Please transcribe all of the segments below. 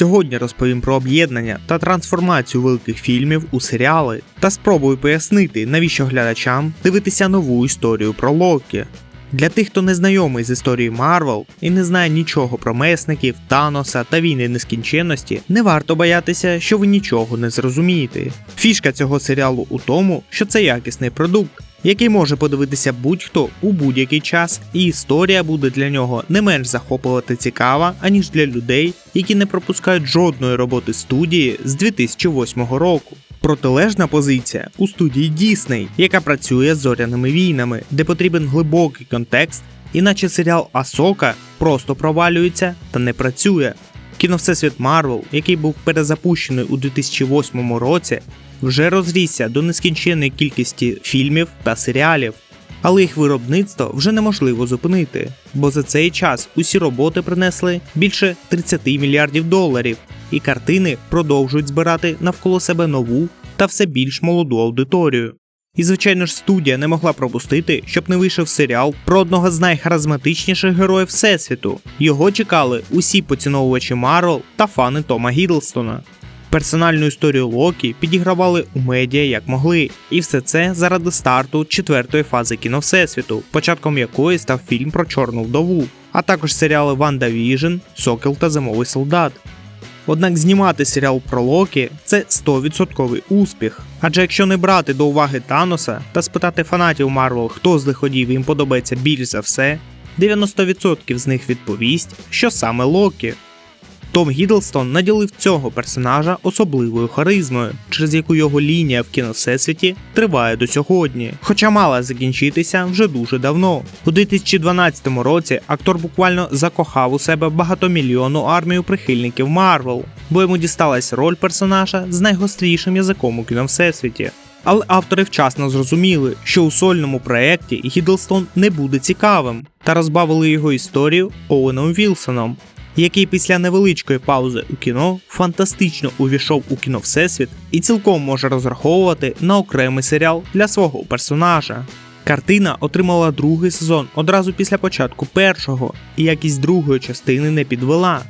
Сьогодні розповім про об'єднання та трансформацію великих фільмів у серіали та спробую пояснити, навіщо глядачам дивитися нову історію про Локі. Для тих, хто не знайомий з історією Марвел і не знає нічого про месників, Таноса та війни нескінченності, не варто боятися, що ви нічого не зрозумієте. Фішка цього серіалу у тому, що це якісний продукт, який може подивитися будь-хто у будь-який час, і історія буде для нього не менш захоплювати цікава, аніж для людей, які не пропускають жодної роботи студії з 2008 року. Протилежна позиція у студії Disney, яка працює з зоряними війнами, де потрібен глибокий контекст, іначе серіал Асока просто провалюється та не працює. Кіновсесвіт Марвел, який був перезапущений у 2008 році, вже розрісся до нескінченної кількості фільмів та серіалів, але їх виробництво вже неможливо зупинити, бо за цей час усі роботи принесли більше 30 мільярдів доларів, і картини продовжують збирати навколо себе нову та все більш молоду аудиторію. І, звичайно ж, студія не могла пропустити, щоб не вийшов серіал про одного з найхаризматичніших героїв Всесвіту. Його чекали усі поціновувачі Марвел та фани Тома Гідлстона. Персональну історію Локі підігравали у медіа як могли, і все це заради старту четвертої фази кіно Всесвіту, початком якої став фільм про Чорну вдову, а також серіали Ванда Віжн, Сокіл та Зимовий солдат. Однак знімати серіал про Локі це 100% успіх. Адже якщо не брати до уваги Таноса та спитати фанатів Марвел, хто з лиходіїв їм подобається більш за все, 90% з них відповість, що саме Локі. Том Гідлстон наділив цього персонажа особливою харизмою, через яку його лінія в кіновсесвіті триває до сьогодні, хоча мала закінчитися вже дуже давно. У 2012 році актор буквально закохав у себе багатомільйонну армію прихильників Марвел, бо йому дісталась роль персонажа з найгострішим язиком у кіновсесвіті. Але автори вчасно зрозуміли, що у сольному проєкті Гідлстон не буде цікавим, та розбавили його історію Оуеном Вілсоном, який після невеличкої паузи у кіно фантастично увійшов у кіно Всесвіт і цілком може розраховувати на окремий серіал для свого персонажа. Картина отримала другий сезон одразу після початку першого, і якість другої частини не підвела.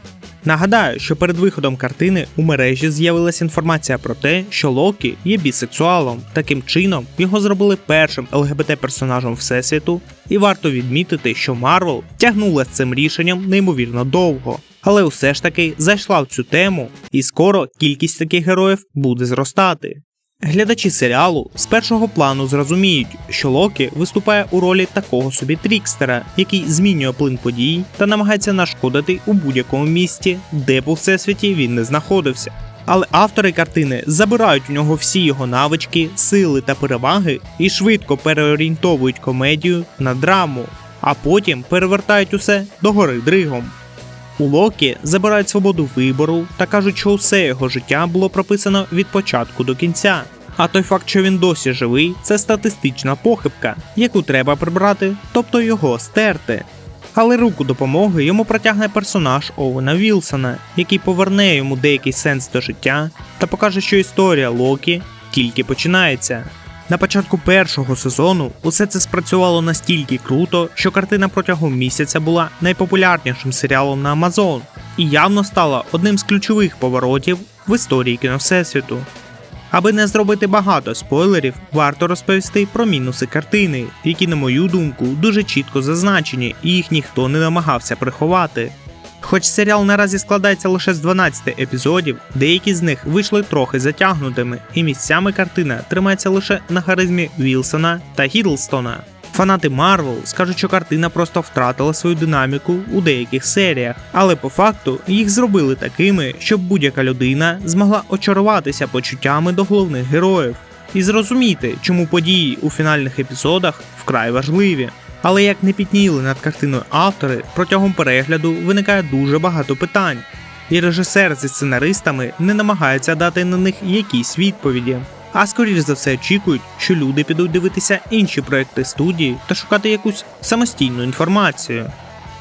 Нагадаю, що перед виходом картини у мережі з'явилася інформація про те, що Локі є бісексуалом. Таким чином його зробили першим ЛГБТ-персонажем Всесвіту, і варто відмітити, що Марвел тягнула з цим рішенням неймовірно довго. Але все ж таки зайшла в цю тему, і скоро кількість таких героїв буде зростати. Глядачі серіалу з першого плану зрозуміють, що Локі виступає у ролі такого собі трікстера, який змінює плин подій та намагається нашкодити у будь-якому місті, де по всесвіті він не знаходився. Але автори картини забирають у нього всі його навички, сили та переваги і швидко переорієнтовують комедію на драму, а потім перевертають усе до гори дригом. У Локі забирають свободу вибору та кажуть, що усе його життя було прописано від початку до кінця. А той факт, що він досі живий, це статистична похибка, яку треба прибрати, тобто його стерти. Але руку допомоги йому протягне персонаж Оуена Вілсона, який поверне йому деякий сенс до життя та покаже, що історія Локі тільки починається. На початку першого сезону усе це спрацювало настільки круто, що картина протягом місяця була найпопулярнішим серіалом на Amazon і явно стала одним з ключових поворотів в історії кіновсесвіту. Аби не зробити багато спойлерів, варто розповісти про мінуси картини, які, на мою думку, дуже чітко зазначені, і їх ніхто не намагався приховати. Хоч серіал наразі складається лише з 12 епізодів, деякі з них вийшли трохи затягнутими, і місцями картина тримається лише на харизмі Вілсона та Гідлстона. Фанати Марвел скажуть, що картина просто втратила свою динаміку у деяких серіях, але по факту їх зробили такими, щоб будь-яка людина змогла очаруватися почуттями до головних героїв і зрозуміти, чому події у фінальних епізодах вкрай важливі. Але як не пітніли над картиною автори, протягом перегляду виникає дуже багато питань, і режисер зі сценаристами не намагається дати на них якісь відповіді. А скоріш за все очікують, що люди підуть дивитися інші проекти студії та шукати якусь самостійну інформацію.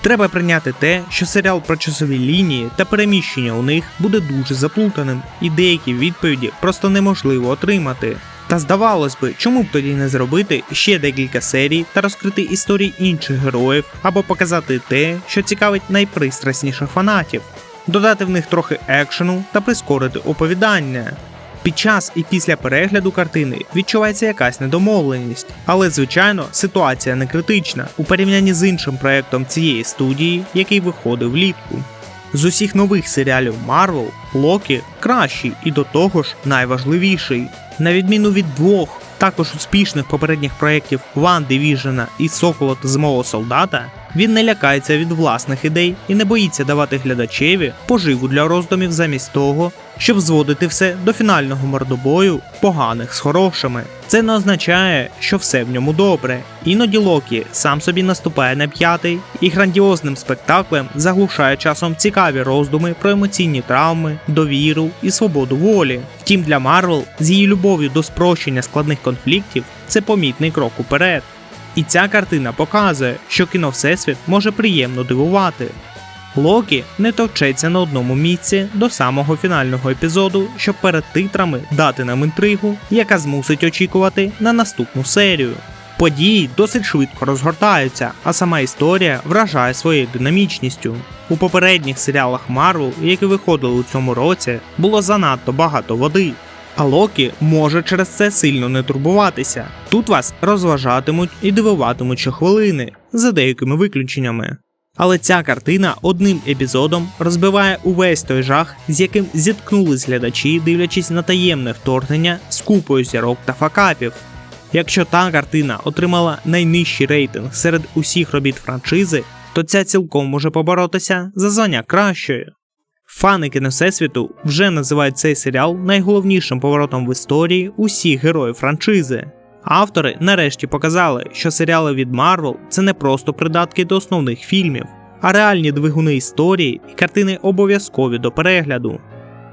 Треба прийняти те, що серіал про часові лінії та переміщення у них буде дуже заплутаним, і деякі відповіді просто неможливо отримати. Та здавалось би, чому б тоді не зробити ще декілька серій та розкрити історії інших героїв або показати те, що цікавить найпристрасніших фанатів. додати в них трохи екшену та прискорити оповідання. Під час і після перегляду картини відчувається якась недомовленість, але звичайно ситуація не критична у порівнянні з іншим проектом цієї студії, який виходив влітку. З усіх нових серіалів Марвел Локі кращий і до того ж найважливіший. На відміну від двох також успішних попередніх проєктів Ван Division і Сокола та Зимового солдата, він не лякається від власних ідей і не боїться давати глядачеві поживу для роздумів замість того, щоб зводити все до фінального мордобою поганих з хорошими. Це не означає, що все в ньому добре. Іноді Локі сам собі наступає на п'ятий і грандіозним спектаклем заглушає часом цікаві роздуми про емоційні травми, довіру і свободу волі. Втім, для Марвел з її любов'ю до спрощення складних конфліктів це помітний крок уперед. І ця картина показує, що кіно Всесвіт може приємно дивувати. Локі не товчеться на одному місці до самого фінального епізоду, щоб перед титрами дати нам інтригу, яка змусить очікувати на наступну серію. Події досить швидко розгортаються, а сама історія вражає своєю динамічністю. У попередніх серіалах Марвел, які виходили у цьому році, було занадто багато води. А Локі може через це сильно не турбуватися. Тут вас розважатимуть і дивуватимуть щохвилини, за деякими виключеннями. Але ця картина одним епізодом розбиває увесь той жах, з яким зіткнулись глядачі, дивлячись на таємне вторгнення з купою зірок та факапів. Якщо та картина отримала найнижчий рейтинг серед усіх робіт франшизи, то ця цілком може поборотися за звання кращої. Фани кіносесвіту вже називають цей серіал найголовнішим поворотом в історії усіх героїв франшизи. Автори нарешті показали, що серіали від Марвел це не просто придатки до основних фільмів, а реальні двигуни історії і картини обов'язкові до перегляду.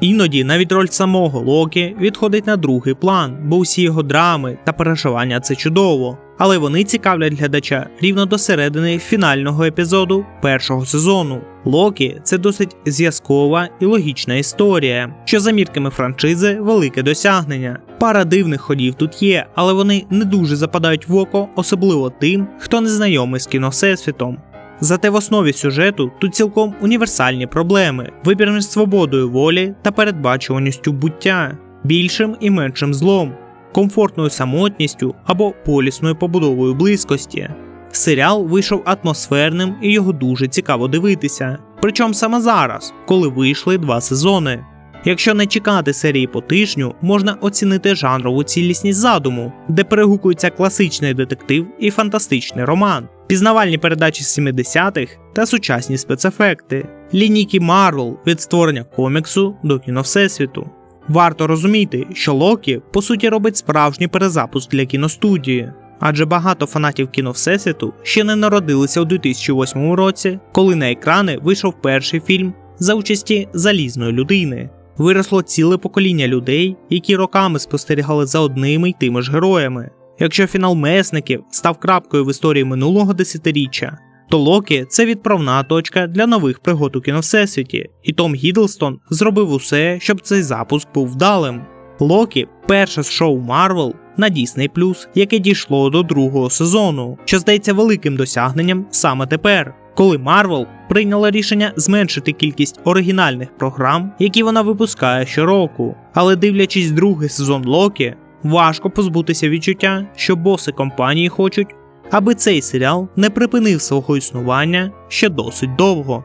Іноді навіть роль самого Локі відходить на другий план, бо усі його драми та переживання це чудово, але вони цікавлять глядача рівно до середини фінального епізоду першого сезону. Локі це досить зв'язкова і логічна історія, що за мірками франшизи велике досягнення. Пара дивних ходів тут є, але вони не дуже западають в око, особливо тим, хто не знайомий з кіно Всесвітом. Зате в основі сюжету тут цілком універсальні проблеми: вибір між свободою волі та передбачуваністю буття, більшим і меншим злом, комфортною самотністю або полісною побудовою близькості. Серіал вийшов атмосферним і його дуже цікаво дивитися. Причому саме зараз, коли вийшли два сезони. Якщо не чекати серії по тижню, можна оцінити жанрову цілісність задуму, де перегукується класичний детектив і фантастичний роман, пізнавальні передачі з 70-х та сучасні спецефекти, лінійки Марвел від створення коміксу до кіно Всесвіту. Варто розуміти, що Локі по суті робить справжній перезапуск для кіностудії, адже багато фанатів кіно Всесвіту ще не народилися у 2008 році, коли на екрани вийшов перший фільм за участі залізної людини. Виросло ціле покоління людей, які роками спостерігали за одними й тими ж героями. Якщо фінал месників став крапкою в історії минулого десятиріччя, то Локі це відправна точка для нових пригод у кіновсесвіті, і Том Гідлстон зробив усе, щоб цей запуск був вдалим. Локі перше з шоу Марвел на Disney+, яке дійшло до другого сезону, що здається великим досягненням саме тепер, коли Марвел прийняла рішення зменшити кількість оригінальних програм, які вона випускає щороку. Але дивлячись другий сезон Локі, важко позбутися відчуття, що боси компанії хочуть, аби цей серіал не припинив свого існування ще досить довго.